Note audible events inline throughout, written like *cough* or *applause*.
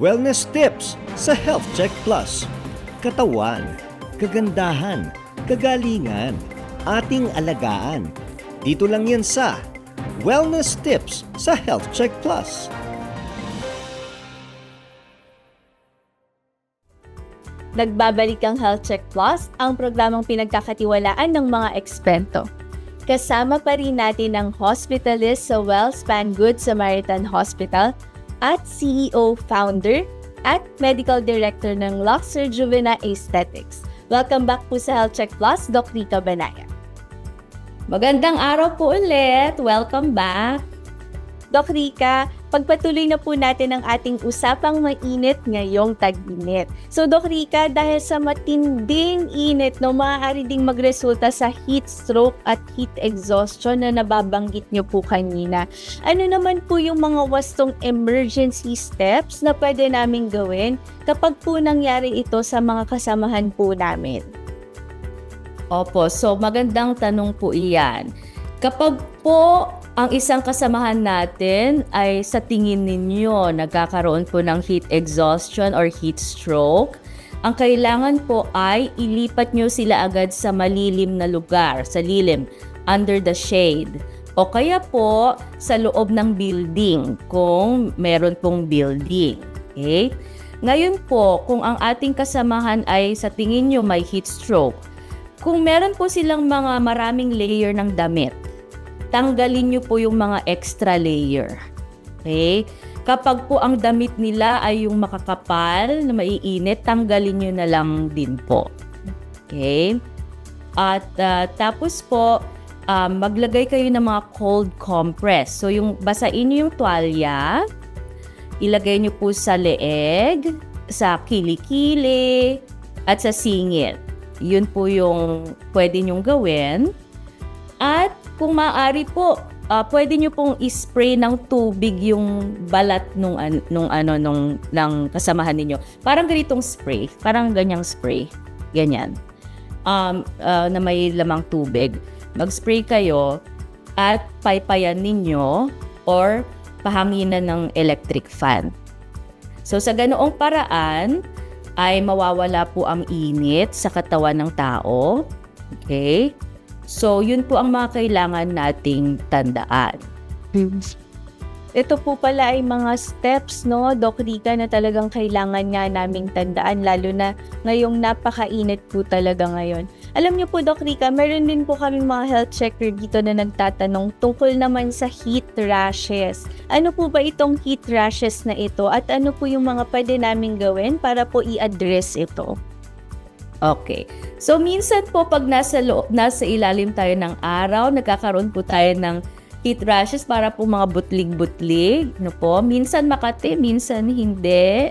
Wellness tips sa Health Check Plus. Katawan, kagandahan, kagalingan, ating alagaan. Dito lang yan sa Wellness tips sa Health Check Plus. Nagbabalik ang Health Check Plus, ang programang pinagkakatiwalaan ng mga eksperto. Kasama pa rin natin ang hospitalist sa Wellspan Good Samaritan Hospital at CEO founder at medical director ng Luxor Juvena Aesthetics. Welcome back po sa Health Check Plus, Doc Rita Banaya. Magandang araw po ulit. Welcome back. Doc Rica, pagpatuloy na po natin ang ating usapang mainit ngayong tag-init. So Doc Rica, dahil sa matinding init, no, maaari ding magresulta sa heat stroke at heat exhaustion na nababanggit nyo po kanina. Ano naman po yung mga wastong emergency steps na pwede namin gawin kapag po nangyari ito sa mga kasamahan po namin? Opo, so magandang tanong po iyan. Kapag po ang isang kasamahan natin ay sa tingin ninyo nagkakaroon po ng heat exhaustion or heat stroke, ang kailangan po ay ilipat nyo sila agad sa malilim na lugar, sa lilim, under the shade. O kaya po sa loob ng building kung meron pong building. Okay? Ngayon po, kung ang ating kasamahan ay sa tingin nyo may heat stroke, kung meron po silang mga maraming layer ng damit, tanggalin nyo po yung mga extra layer. Okay? Kapag po ang damit nila ay yung makakapal na maiinit, tanggalin nyo na lang din po. Okay? At uh, tapos po, um, maglagay kayo ng mga cold compress. So yung basain nyo yung tuwalya, ilagay nyo po sa leeg, sa kilikili, at sa singit. Yun po yung pwede nyong gawin. At kung maaari po, uh, pwede nyo pong i-spray ng tubig yung balat nung, nung ano nung ng kasamahan ninyo. Parang ganitong spray, parang ganyang spray. Ganyan. Um, uh, na may lamang tubig. Mag-spray kayo at paypayan ninyo or pahanginan ng electric fan. So sa ganoong paraan ay mawawala po ang init sa katawan ng tao. Okay? So, yun po ang mga kailangan nating tandaan. Ito po pala ay mga steps, no, Doc Rica, na talagang kailangan nga naming tandaan, lalo na ngayong napakainit po talaga ngayon. Alam niyo po, Doc Rica, meron din po kami mga health checker dito na nagtatanong tungkol naman sa heat rashes. Ano po ba itong heat rashes na ito at ano po yung mga pwede naming gawin para po i-address ito? Okay. So minsan po pag nasa loob, nasa ilalim tayo ng araw, nagkakaroon po tayo ng heat rashes para po mga butlig-butlig, no po. Minsan makati, minsan hindi.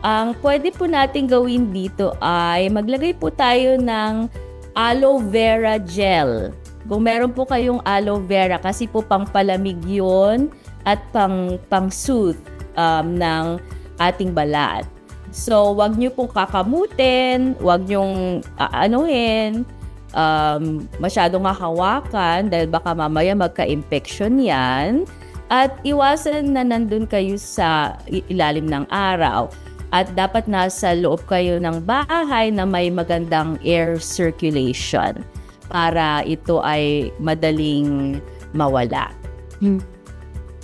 Ang pwede po natin gawin dito ay maglagay po tayo ng aloe vera gel. Kung meron po kayong aloe vera kasi po pang palamig 'yon at pang pang soothe um, ng ating balat. So, wag niyo pong kakamutin, wag niyong aanuhin, um, masyadong hahawakan dahil baka mamaya magka-infection yan. At iwasan na nandun kayo sa ilalim ng araw. At dapat nasa loob kayo ng bahay na may magandang air circulation para ito ay madaling mawala. Hmm.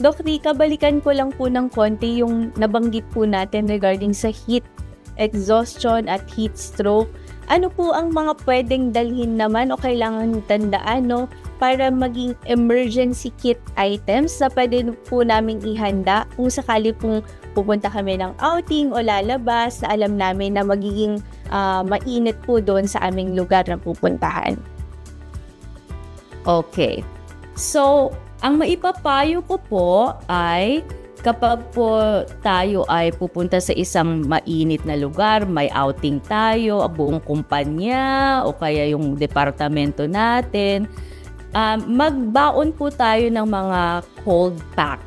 Doc Rika, balikan ko lang po ng konti yung nabanggit po natin regarding sa heat exhaustion at heat stroke. Ano po ang mga pwedeng dalhin naman o kailangan tandaan no, para maging emergency kit items na pwede po namin ihanda kung sakali pong pupunta kami ng outing o lalabas na alam namin na magiging uh, mainit po doon sa aming lugar na pupuntahan. Okay. So, ang maipapayo ko po ay kapag po tayo ay pupunta sa isang mainit na lugar, may outing tayo, buong kumpanya o kaya yung departamento natin, um, magbaon po tayo ng mga cold pack.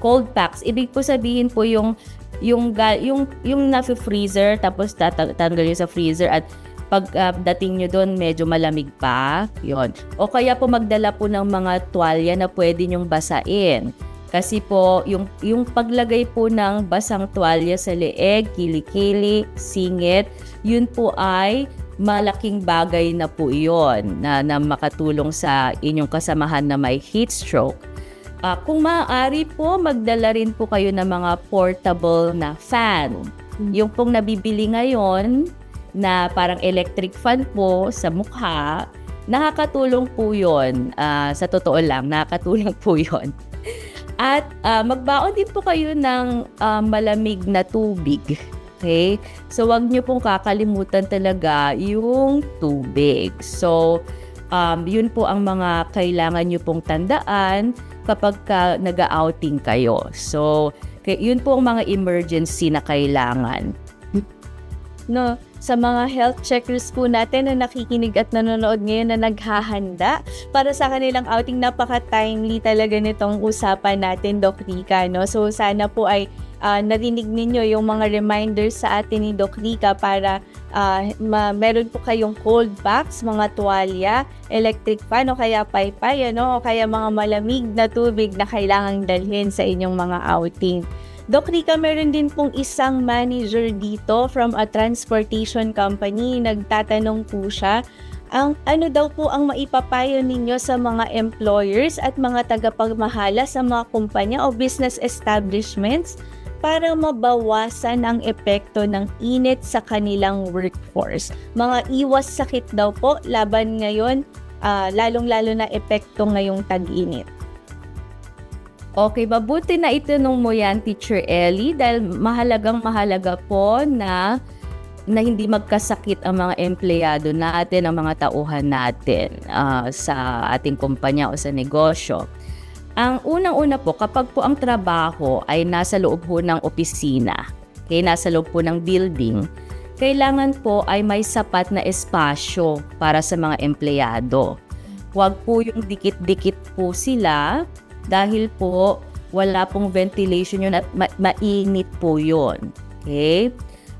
Cold packs, ibig po sabihin po yung yung yung yung nasa freezer tapos tatanggalin sa freezer at pag uh, dating nyo doon medyo malamig pa, yon. O kaya po magdala po ng mga tuwalya na pwede nyong basain. Kasi po, yung, yung paglagay po ng basang tuwalya sa leeg, kilikili, singit, yun po ay malaking bagay na po iyon na, na makatulong sa inyong kasamahan na may heat stroke. Ah, kung maaari po, magdala rin po kayo ng mga portable na fan. Yung pong nabibili ngayon na parang electric fan po sa mukha, nakakatulong po yun. Ah, sa totoo lang, nakakatulong po *laughs* yun. At ah, magbaon din po kayo ng ah, malamig na tubig. Okay? So, wag niyo pong kakalimutan talaga yung tubig. So, um, yun po ang mga kailangan niyo pong tandaan kapag ka nag-outing kayo. So, yun po ang mga emergency na kailangan. no, sa mga health checkers po natin na nakikinig at nanonood ngayon na naghahanda para sa kanilang outing. Napaka-timely talaga nitong usapan natin, Doc Rica. No? So sana po ay ah, narinig ninyo yung mga reminders sa atin ni Doc Rica para ah, ma- meron po kayong cold packs, mga tuwalya, electric fan o kaya paypay, ano, o kaya mga malamig na tubig na kailangang dalhin sa inyong mga outing. Doc Rica, meron din pong isang manager dito from a transportation company. Nagtatanong po siya, ang ano daw po ang maipapayo ninyo sa mga employers at mga tagapagmahala sa mga kumpanya o business establishments para mabawasan ang epekto ng init sa kanilang workforce. Mga iwas sakit daw po laban ngayon, ah, lalong-lalo na epekto ngayong tag-init. Okay, mabuti na itanong mo yan, Teacher Ellie, dahil mahalagang mahalaga po na na hindi magkasakit ang mga empleyado natin, ang mga tauhan natin ah, sa ating kumpanya o sa negosyo. Ang unang-una po, kapag po ang trabaho ay nasa loob po ng opisina, okay, nasa loob po ng building, kailangan po ay may sapat na espasyo para sa mga empleyado. Huwag po yung dikit-dikit po sila dahil po wala pong ventilation yun at ma- mainit po yun. Okay?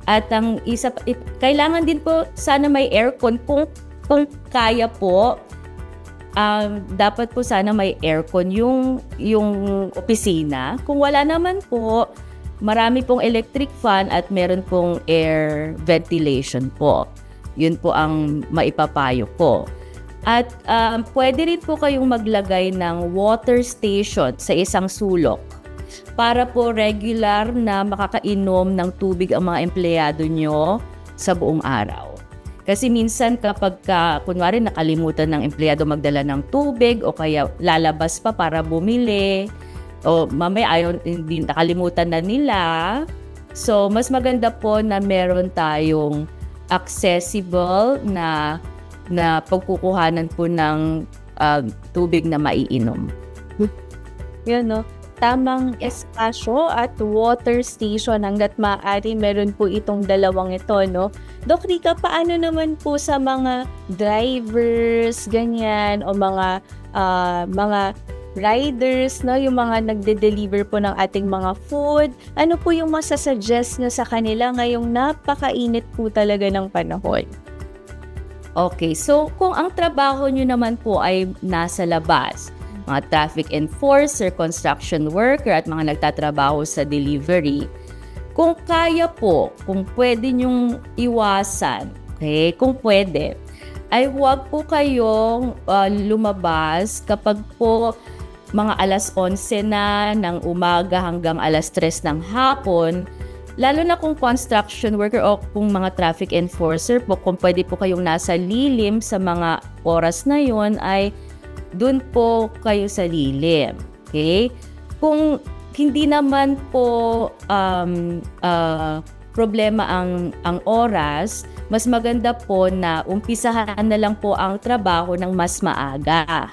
At ang isa, kailangan din po sana may aircon kung, kung kaya po. Um, dapat po sana may aircon yung, yung opisina. Kung wala naman po, marami pong electric fan at meron pong air ventilation po. Yun po ang maipapayo ko. At um, pwede rin po kayong maglagay ng water station sa isang sulok para po regular na makakainom ng tubig ang mga empleyado nyo sa buong araw. Kasi minsan kapag ka, kunwari nakalimutan ng empleyado magdala ng tubig o kaya lalabas pa para bumili o mamaya ayaw, hindi nakalimutan na nila. So, mas maganda po na meron tayong accessible na na pagkukuhanan po ng ah, tubig na maiinom. Yun, no? Tamang espasyo at water station hanggat maaari meron po itong dalawang ito, no? Dok Rika, paano naman po sa mga drivers, ganyan, o mga ah, mga riders, no? Yung mga nagde-deliver po ng ating mga food. Ano po yung masasuggest nyo sa kanila ngayong napakainit po talaga ng panahon? Okay, so kung ang trabaho nyo naman po ay nasa labas, mga traffic enforcer, construction worker at mga nagtatrabaho sa delivery, kung kaya po, kung pwede nyong iwasan, okay, kung pwede, ay huwag po kayong ah, lumabas kapag po mga alas 11 na ng umaga hanggang alas 3 ng hapon Lalo na kung construction worker o kung mga traffic enforcer po, kung pwede po kayong nasa lilim sa mga oras na yon ay dun po kayo sa lilim. Okay? Kung hindi naman po um, ah, problema ang, ang oras, mas maganda po na umpisahan na lang po ang trabaho ng mas maaga.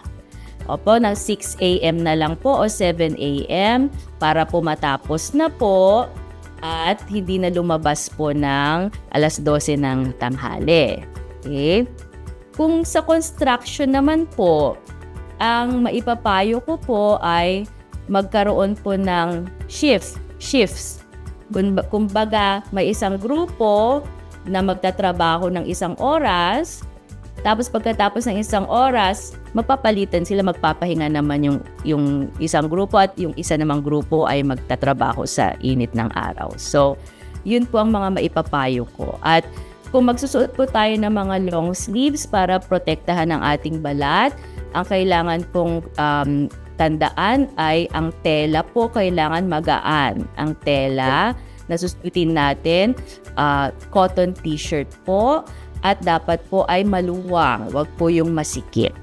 Opo, ng 6 a.m. na lang po o 7 a.m. para po matapos na po at hindi na lumabas po ng alas 12 ng tanghali. Okay? Kung sa construction naman po, ang maipapayo ko po ay magkaroon po ng shift, shifts. Kumbaga, may isang grupo na magtatrabaho ng isang oras, Tapos pagkatapos ng isang oras, magpapalitan sila, magpapahinga naman yung, yung isang grupo at yung isa namang grupo ay magtatrabaho sa init ng araw. So, yun po ang mga maipapayo ko. At kung magsusuot po tayo ng mga long sleeves para protektahan ang ating balat, ang kailangan pong um, tandaan ay ang tela po kailangan magaan. Ang tela na susuotin natin, uh, cotton t-shirt po, at dapat po ay maluwang, wag po yung masikip.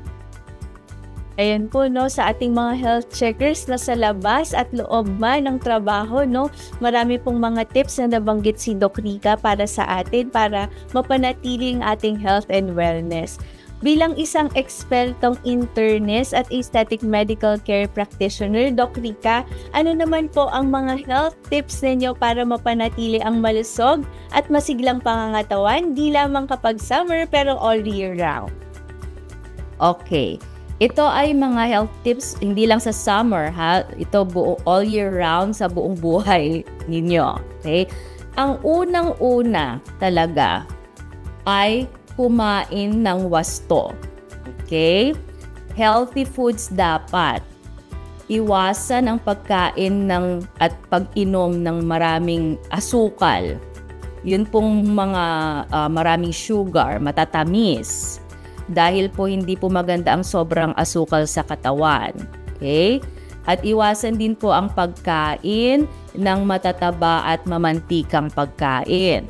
Ayan po, no, sa ating mga health checkers na sa labas at loob man ng trabaho, no, marami pong mga tips na nabanggit si Doc Rica para sa atin para mapanatili ang ating health and wellness. Bilang isang ekspertong internist at aesthetic medical care practitioner, Doc Rica, ano naman po ang mga health tips ninyo para mapanatili ang malusog at masiglang pangangatawan, di lamang kapag summer pero all year round? Okay. Ito ay mga health tips hindi lang sa summer ha. Ito buo all year round sa buong buhay *laughs* ninyo. Okay? Ang unang-una talaga ay kumain ng wasto. Okay? Healthy foods dapat. Iwasan ang pagkain ng at pag-inom ng maraming asukal. Yun pong mga ah, maraming sugar, matatamis. Dahil po hindi po maganda ang sobrang asukal sa katawan. Okay? At iwasan din po ang pagkain ng matataba at mamantikang pagkain.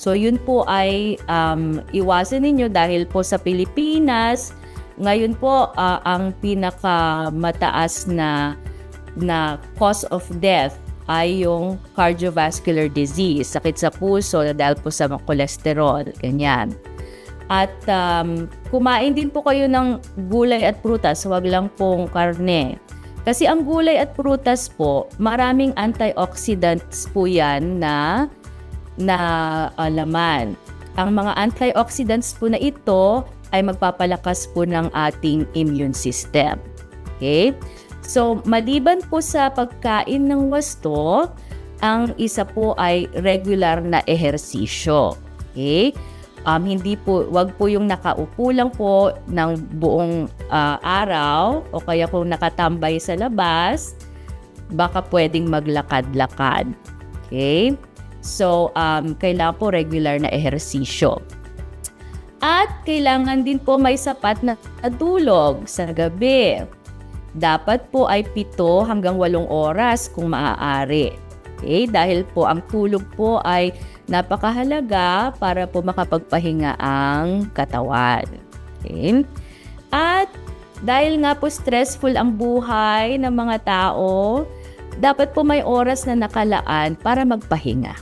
So yun po ay um, iwasan ninyo dahil po sa Pilipinas, ngayon po ah, ang pinakamataas na na cause of death ay yung cardiovascular disease, sakit sa puso dahil po sa cholesterol, ganyan. At um, kumain din po kayo ng gulay at prutas, wag lang pong karne. Kasi ang gulay at prutas po, maraming antioxidants po yan na na uh, laman. Ang mga antioxidants po na ito ay magpapalakas po ng ating immune system. Okay? So, maliban po sa pagkain ng wasto, ang isa po ay regular na ehersisyo. Okay? Um, hindi po, wag po yung nakaupo lang po ng buong ah, araw o kaya kung nakatambay sa labas, baka pwedeng maglakad-lakad. Okay? So, um, kailangan po regular na ehersisyo. At kailangan din po may sapat na tulog sa gabi. Dapat po ay 7 hanggang 8 oras kung maaari. Okay? Dahil po ang tulog po ay napakahalaga para po makapagpahinga ang katawan. Okay? At dahil nga po stressful ang buhay ng mga tao, dapat po may oras na nakalaan para magpahinga.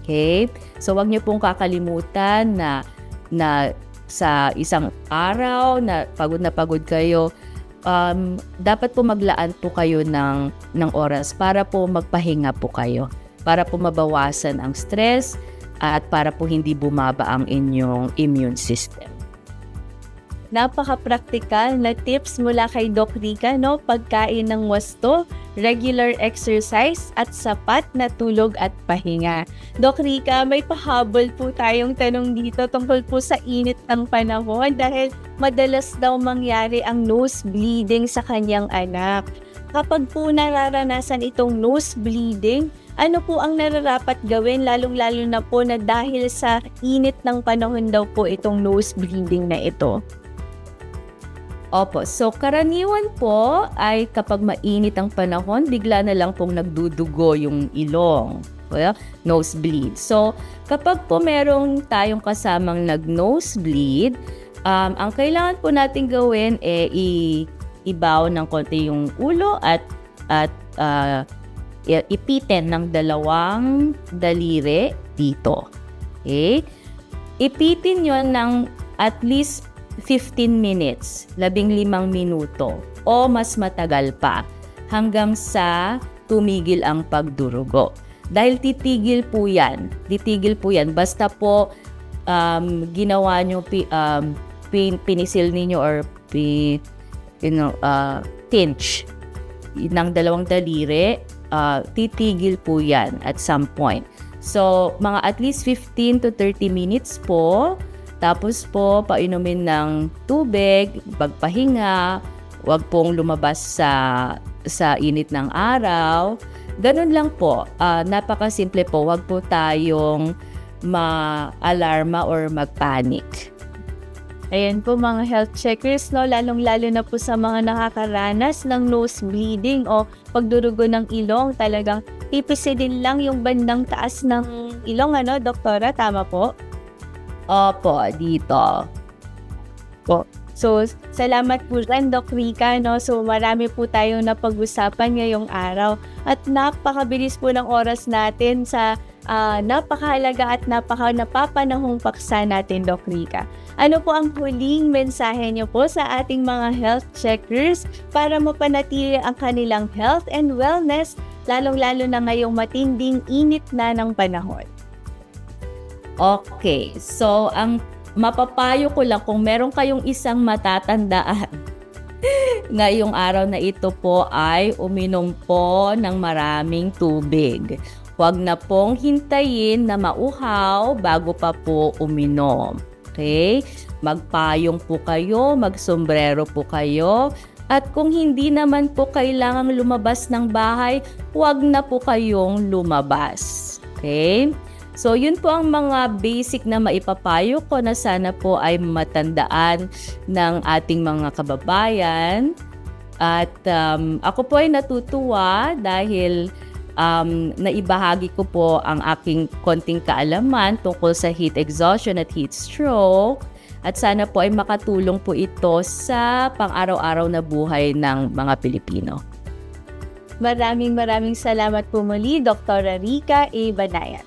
Okay? So wag niyo pong kakalimutan na na sa isang araw na pagod na pagod kayo, um, dapat po maglaan po kayo ng, ng oras para po magpahinga po kayo. Para po mabawasan ang stress at para po hindi bumaba ang inyong immune system. Napaka-practical na tips mula kay Doc Rica, no? Pagkain ng wasto, regular exercise, at sapat na tulog at pahinga. Doc Rica, may pahabol po tayong tanong dito tungkol po sa init ng panahon dahil madalas daw mangyari ang nose bleeding sa kanyang anak. Kapag po nararanasan itong nose bleeding, ano po ang nararapat gawin lalong-lalo na po na dahil sa init ng panahon daw po itong nose bleeding na ito? Opo, so karaniwan po ay kapag mainit ang panahon, bigla na lang pong nagdudugo yung ilong. Well, nosebleed. So, kapag po merong tayong kasamang nag-nosebleed, um, ang kailangan po natin gawin eh i- ibaw ng konti yung ulo at at i- ipitin ng dalawang daliri dito. Okay? Ipitin yon ng at least 15 minutes, labing limang minuto o mas matagal pa hanggang sa tumigil ang pagdurugo. Dahil titigil po yan, titigil po yan. Basta po um, ginawa nyo, um, pin, pinisil ninyo or pi, you know, uh, pinch ng dalawang daliri, uh, titigil po yan at some point. So, mga at least 15 to 30 minutes po Tapos po, painumin ng tubig, magpahinga, wag pong lumabas sa sa init ng araw. Ganun lang po. Ah, napakasimple po. Wag po tayong ma-alarma or mag-panic. Ayan po mga health checkers, no? lalong-lalo na po sa mga nakakaranas ng nose bleeding o pagdurugo ng ilong. Talagang pipisidin lang yung bandang taas ng ilong, ano, doktora? Tama po? Opo, dito. So, salamat po rin, Doc Rica, no? So, marami po tayong napag-usapan ngayong araw. At napakabilis po ng oras natin sa ah, napakahalaga at napaka napapanahong paksa natin, Doc Rica. Ano po ang huling mensahe niyo po sa ating mga health checkers para mapanatili ang kanilang health and wellness, lalong-lalo na ngayong matinding init na ng panahon? Okay, so ang mapapayo ko lang kung meron kayong isang matatandaan *laughs* ngayong araw na ito po ay uminom po ng maraming tubig. Huwag na pong hintayin na mauhaw bago pa po uminom. Okay? Magpayong po kayo, magsombrero po kayo. At kung hindi naman po kailangang lumabas ng bahay, huwag na po kayong lumabas. Okay? So, yun po ang mga basic na maipapayo ko na sana po ay matandaan ng ating mga kababayan. At um, ako po ay natutuwa dahil um, naibahagi ko po ang aking konting kaalaman tungkol sa heat exhaustion at heat stroke. At sana po ay makatulong po ito sa pang-araw-araw na buhay ng mga Pilipino. Maraming maraming salamat po muli, Dr. Rica A. Banayat.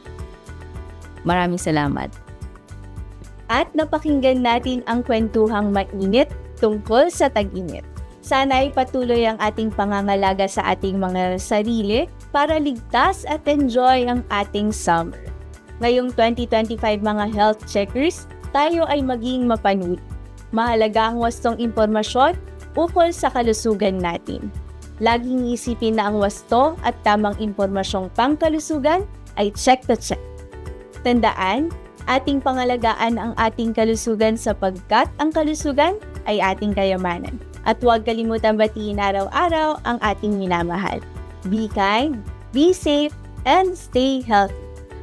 Maraming salamat. at napakinggan natin ang kwentuhang mainit tungkol sa tag-init. Sana ay patuloy ang ating pangangalaga sa ating mga sarili para ligtas at enjoy ang ating summer. Ngayong 2025 mga health checkers, tayo ay maging mapanood. Mahalaga ang wastong impormasyon ukol sa kalusugan natin. Laging isipin na ang wasto at tamang impormasyong pangkalusugan ay check the check. Tandaan, ating pangalagaan ang ating kalusugan sapagkat ang kalusugan ay ating kayamanan. At huwag kalimutan batiin araw-araw ang ating minamahal. Be kind, be safe, and stay healthy.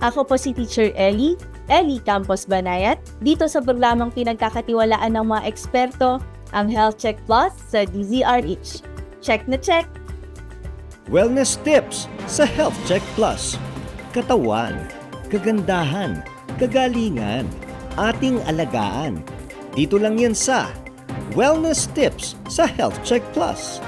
Ako po si Teacher Ellie, Ellie Campos Banayat, dito sa programang pinagkakatiwalaan ng mga eksperto, ang Health Check Plus sa DZRH. Check na check! Wellness tips sa Health Check Plus. Katawan, kagandahan, kagalingan, ating alagaan. Dito lang yan sa Wellness tips sa Health Check Plus.